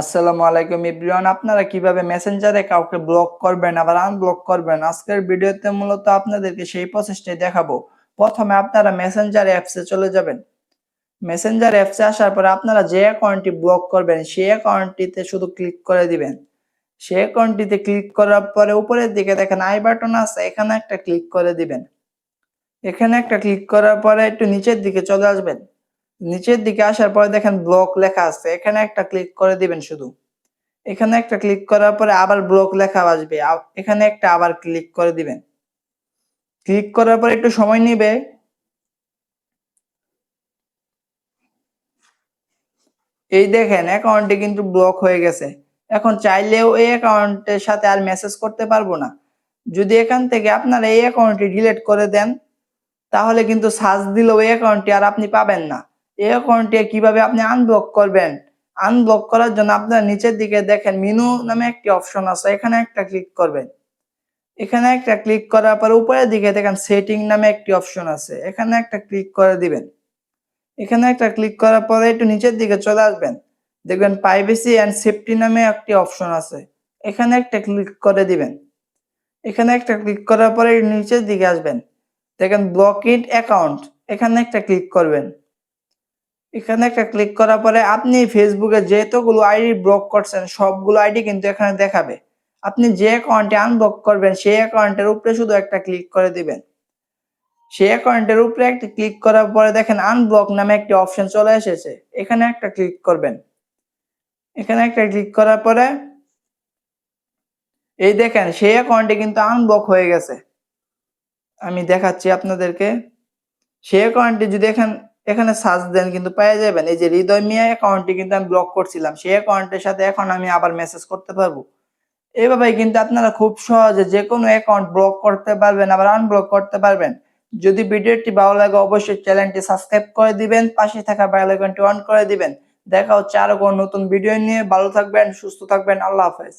আসসালামু আলাইকুম ইব্রিয়ান আপনারা কীভাবে মেসেঞ্জারে কাউকে ব্লক করবেন, আবার আনব্লক করবেন? আজকের ভিডিওতে মূলত আপনাদেরকে সেই প্রসেসটাই দেখাবো। প্রথমে আপনারা মেসেঞ্জার অ্যাপসে চলে যাবেন। মেসেঞ্জার অ্যাপসে আসার পরে আপনারা যে অ্যাকাউন্টটি ব্লক করবেন, সেই অ্যাকাউন্টটিতে শুধু ক্লিক করে দিবেন। সেই অ্যাকাউন্টটিতে ক্লিক করার পরে উপরের দিকে দেখেন আই বাটন আছে, এখানে একটা ক্লিক করে দিবেন। এখানে একটা ক্লিক করার পরে একটু নিচের দিকে চলে আসবেন। নিচের দিকে আসার পরে দেখেন ব্লক লেখা আছে। এখানে একটা ক্লিক করে দিবেন শুধু। এখানে একটা ক্লিক করার পরে আবার ব্লক লেখা আসবে। এখানে একটা আবার ক্লিক করে দিবেন। ক্লিক করার পরে একটু সময় নিবে। এই দেখেন অ্যাকাউন্টে কিন্তু ব্লক হয়ে গেছে। এখন চাইলেও এই অ্যাকাউন্টের সাথে আর মেসেজ করতে পারব না। যদি এখান থেকে আপনারা এই অ্যাকাউন্টটি ডিলিট করে দেন, তাহলে কিন্তু সার্চ দিলেও এই অ্যাকাউন্টটি আর আপনি পাবেন না। এই অ্যাকাউন্টটি কীভাবে আপনি আনব্লক করবেন? আনব্লক করার জন্য আপনার নিচের দিকে দেখেন মিনু নামে একটি অপশন আছে, এখানে একটা ক্লিক করবেন। এখানে একটা ক্লিক করার পর উপরের দিকে দেখেন সেটিং নামে একটি অপশন আছে, এখানে একটা ক্লিক করে দিবেন। এখানে একটা ক্লিক করার পরে একটু নিচের দিকে চলে আসবেন। দেখবেন প্রাইভেসি অ্যান্ড সেফটি নামে একটি অপশন আছে, এখানে একটা ক্লিক করে দিবেন। এখানে একটা ক্লিক করার পরে নিচের দিকে আসবেন। দেখেন ব্লক ইট অ্যাকাউন্ট এখানে একটা ক্লিক করবেন। এখানে একটা ক্লিক করার পরে আপনি ফেসবুকে যেতগুলো আইডি ব্লক করছেন, সবগুলো আইডি কিন্তু এখানে দেখাবে। আপনি যে অ্যাকাউন্টে আনব্লক করবেন, সেই অ্যাকাউন্টের উপরে শুধু একটা ক্লিক করে দিবেন। সেই অ্যাকাউন্টের উপরে একটা ক্লিক করার পরে দেখেন আনব্লক নামে একটি অপশন চলে এসেছে, এখানে একটা ক্লিক করবেন। এখানে একটা ক্লিক করার পরে এই দেখেন সেই অ্যাকাউন্টে কিন্তু আনব্লক হয়ে গেছে। আমি দেখাচ্ছি আপনাদেরকে। সেই অ্যাকাউন্টে যদি এখান এখানে সার্চ দেন কিন্তু পেয়ে যাবেন। এই যে হৃদয় মিয়া অ্যাকাউন্টটি কিন্তু আমি ব্লক করছিলাম। সেই অ্যাকাউন্টের সাথে এখন আমি আবার মেসেজ করতে পারব। এইভাবে কিন্তু আপনারা খুব সহজে যে কোনো অ্যাকাউন্ট ব্লক করতে পারবেন, আবার আনব্লক করতে পারবেন। যদি ভিডিওটি ভালো লাগে, অবশ্যই চ্যানেলটি সাবস্ক্রাইব করে দিবেন, পাশে থাকা বেল আইকনটি অন করে দিবেন। দেখা হচ্ছে আরও কোনো নতুন ভিডিও নিয়ে। ভালো থাকবেন, সুস্থ থাকবেন। আল্লাহ হাফেজ।